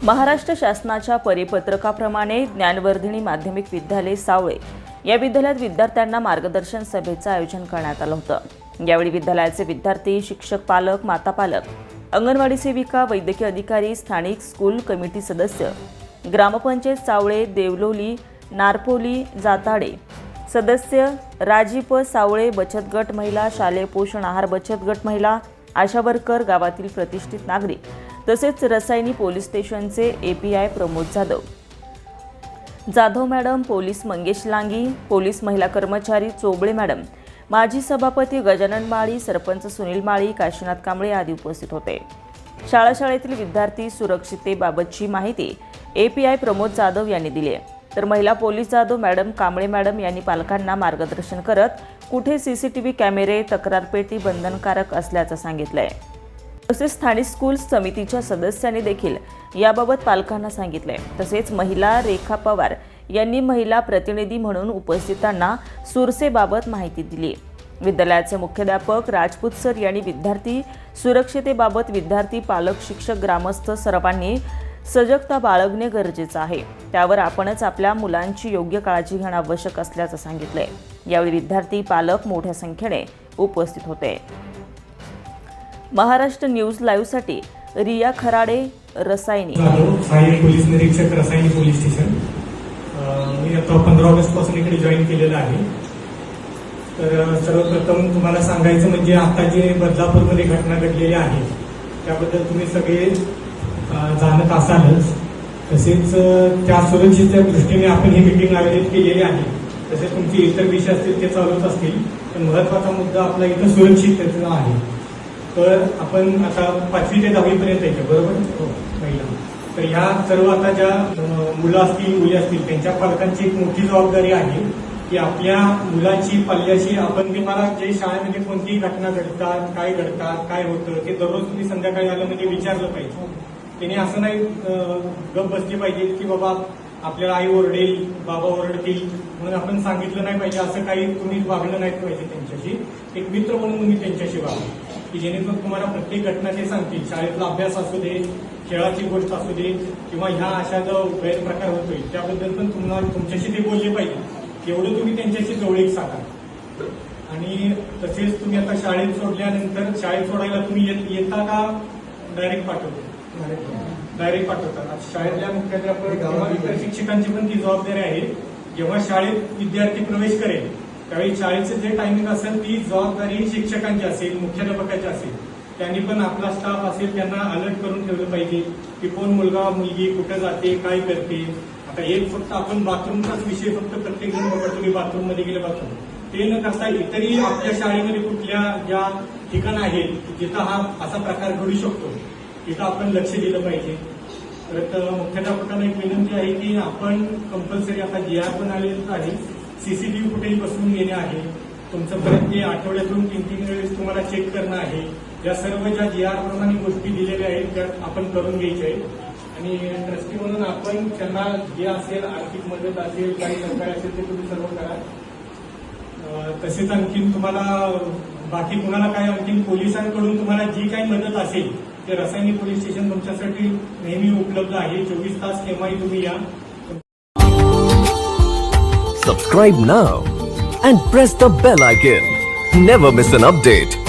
महाराष्ट्र शासनाच्या परिपत्रकाप्रमाणे ज्ञानवर्धिनी माध्यमिक विद्यालय सावळे या विद्यालयात विद्यार्थ्यांना मार्गदर्शन सभेचं आयोजन करण्यात आलं होतं. यावेळी विद्यालयाचे विद्यार्थी शिक्षक पालक माता पालक अंगणवाडी सेविका वैद्यकीय अधिकारी स्थानिक स्कूल कमिटी सदस्य ग्रामपंचायत सावळे देवलोली नारपोली जाताडे सदस्य राजीप सावळे बचत गट महिला शालेय पोषण आहार बचत गट महिला आशा वर्कर गावातील प्रतिष्ठित नागरिक तसेच रसायनी पोलीस स्टेशनचे API Pramod Jadhav. Jadhav madam police Mangesh Langi police महिला कर्मचारी चोबळे मॅडम माजी सभापती गजानन माळी सरपंच सुनील माळी काशीनाथ कांबळे आदी उपस्थित होते. शाळा शाळेतील विद्यार्थी सुरक्षिततेबाबतची माहिती एपीआय प्रमोद जाधव यांनी दिली आहे. तर महिला police Jadhav madam Kamble madam यांनी पालकांना मार्गदर्शन करत कुठे सी सी टी व्ही कॅमेरे तक्रारपेटी बंधनकारक असल्याचं सांगितलंय. तसेच स्थानिक स्कूल समितीच्या सदस्यांनी देखील याबाबत पालकांना सांगितलंय. तसेच महिला रेखा पवार यांनी महिला प्रतिनिधी म्हणून उपस्थितांना सुरसेबाबत माहिती दिली. विद्यालयाचे मुख्याध्यापक राजपूत सर यांनी विद्यार्थी सुरक्षितेबाबत विद्यार्थी पालक शिक्षक ग्रामस्थ सर्वांनी सजगता बाळगणे गरजेचं आहे. त्यावर आपणच आपल्या मुलांची योग्य काळजी घेणं आवश्यक असल्याचं सांगितलंय. यावेळी विद्यार्थी पालक मोठ्या संख्येने उपस्थित होते. महाराष्ट्र न्यूज लाईव्हसाठी रिया खराडे रसायनी. सहाय्यक पोलीस निरीक्षक रसायनी पोलीस स्टेशन. मी आता पंधरा ऑगस्टपासून इकडे जॉईन केलेलं आहे. तर सर्वप्रथम तुम्हाला सांगायचं म्हणजे आता जे बदलापूरमध्ये घटना घडलेली आहे त्याबद्दल तुम्ही सगळे अं, असालच तसेच त्या सुरक्षेच्या दृष्टीने आपण ही मिटिंग आयोजित केलेली आहे. तसेच तुमचे इतर विषय असतील ते चालूच असतील. पण महत्त्वाचा मुद्दा आपला इथं सुरक्षिततेचा आहे. तर आपण आता पाचवी ते दहावीपर्यंत पर्यंत बरोबर? हो, पहिला. तर ह्या सर्व आता ज्या मुलं असतील मुली असतील त्यांच्या पालकांची एक मोठी जबाबदारी आहे की आपल्या मुलाची पाल्याची आपण ते मला जे शाळेमध्ये कोणतीही घटना घडतात काय घडतात काय होतं ते दररोज तुम्ही संध्याकाळी आलं म्हणजे विचारलं पाहिजे. त्याने असं नाही गप बसली पाहिजे की बाबा आपल्याला आई ओरडेल बाबा ओरडतील म्हणून आपण सांगितलं नाही पाहिजे असं काही तुम्ही वागलं नाही पाहिजे त्यांच्याशी. एक मित्र म्हणून तुम्ही त्यांच्याशी वागा की जेणेकरून तुम्हाला प्रत्येक घटना ते सांगतील. शाळेतला अभ्यास असू दे खेळाची गोष्ट असू दे किंवा ह्या अशा जो गैरप्रकार होतोय त्याबद्दल पण तुम्हाला तुमच्याशी ते बोलले पाहिजे. एवढं तुम्ही त्यांच्याशी जवळीक साधा आणि तसेच तुम्ही आता शाळेत सोडल्यानंतर शाळेत सोडायला तुम्ही येत- येता का? डायरेक्ट पाठवतो. डायरेक्ट पाठवतात. शाळेतल्या मुख्याध्यापक किंवा इतर शिक्षकांची पण ती जबाबदारी आहे. जेव्हा शाळेत विद्यार्थी प्रवेश करेल त्यावेळी शाळेचं जे टायमिंग असेल ती जबाबदारी शिक्षकांची असेल मुख्याध्यापकाची असेल. त्यांनी पण आपला स्टाफ असेल त्यांना अलर्ट करून ठेवलं पाहिजे की कोण मुलगा मुलगी कुठे जाते काय करते. आता एक फक्त आपण बाथरूमचाच विषय फक्त प्रत्येक जण बघतो की बाथरूममध्ये गेले गेलं बाथरूम ते न करता इतरही आपल्या शाळेमध्ये कुठल्या ज्या ठिकाण आहेत जिथं हा असा प्रकार घडू शकतो. तिथं आपण लक्ष दिलं पाहिजे. तर मुख्याध्यापकांना एक विनंती आहे की आपण कंपल्सरी आता जी आर पण आलेलं आहे. सीसीटीव्ही कुठेही बसवून घेणे आहे. तुमचं परत ते आठवड्यातून तीन तीन वेळेस तुम्हाला चेक करणं आहे. या सर्व ज्या जी आर प्रमाणे गोष्टी दिलेल्या आहेत त्या आपण करून घ्यायच्या आहेत. आणि ट्रस्टी म्हणून आपण त्यांना जे असेल आर्थिक मदत असेल काही सहकार्य असेल ते तुम्ही सर्व करा. तसेच आणखीन तुम्हाला बाकी कुणाला काय आणखीन पोलिसांकडून तुम्हाला जी काही मदत असेल जे रसायनी पोलीस स्टेशन तुम्हारे नेहमी उपलब्ध है चौबीस तास के subscribe now and press the bell icon never miss an update